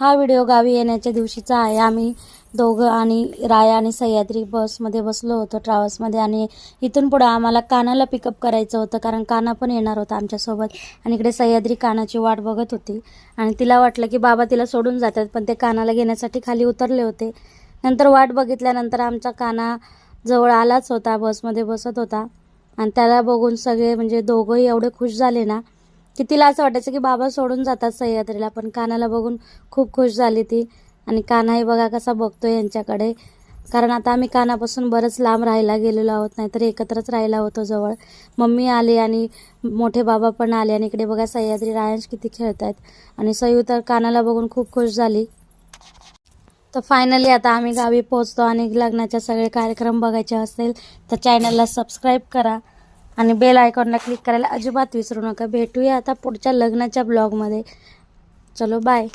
हा व्हिडिओ गावी येण्याच्या दिवशीचा आहे. आम्ही दोघं आणि राया आणि सह्याद्री बसमध्ये बसलो होतो ट्रॅव्हल्समध्ये. आणि इथून पुढं आम्हाला कानाला पिकअप करायचं होतं कारण काना पण येणार होता आमच्यासोबत. आणि इकडे सह्याद्री कानाची वाट बघत होती. आणि तिला वाटलं की बाबा तिला सोडून जातात पण ते कानाला घेण्यासाठी खाली उतरले होते. नंतर वाट बघितल्यानंतर आमचा काना जवळ आलाच होता बसमध्ये बसत होता. आणि त्याला बघून सगळे म्हणजे दोघंही एवढे खुश झाले ना की तिला असं वाटायचं की बाबा सोडून जातात सह्याद्रीला पण कानाला बघून खूप खुश झाली ती. आणि कानाही बघा कसा बघतो यांच्याकडे. कारण आता आम्ही कानापासून बरंच लांब राहायला गेलेलो आहोत नाहीतर एकत्रच राहिला होतो जवळ. मम्मी आली आणि मोठे बाबा पण आले आणि इकडे बघा सह्याद्री रायांश किती खेळत आहेत आणि सयू तर कानाला बघून खूप खुश झाली. तर फायनली आता आम्ही गावी पोहोचतो आणि लग्नाचे सगळे कार्यक्रम बघायचे असेल तर चॅनलला सबस्क्राईब करा. आणि बेल आयकॉनला क्लिक करायला अजिबात विसरू नका. भेटूया आता पुढच्या लग्नाच्या ब्लॉगमध्ये चलो बाय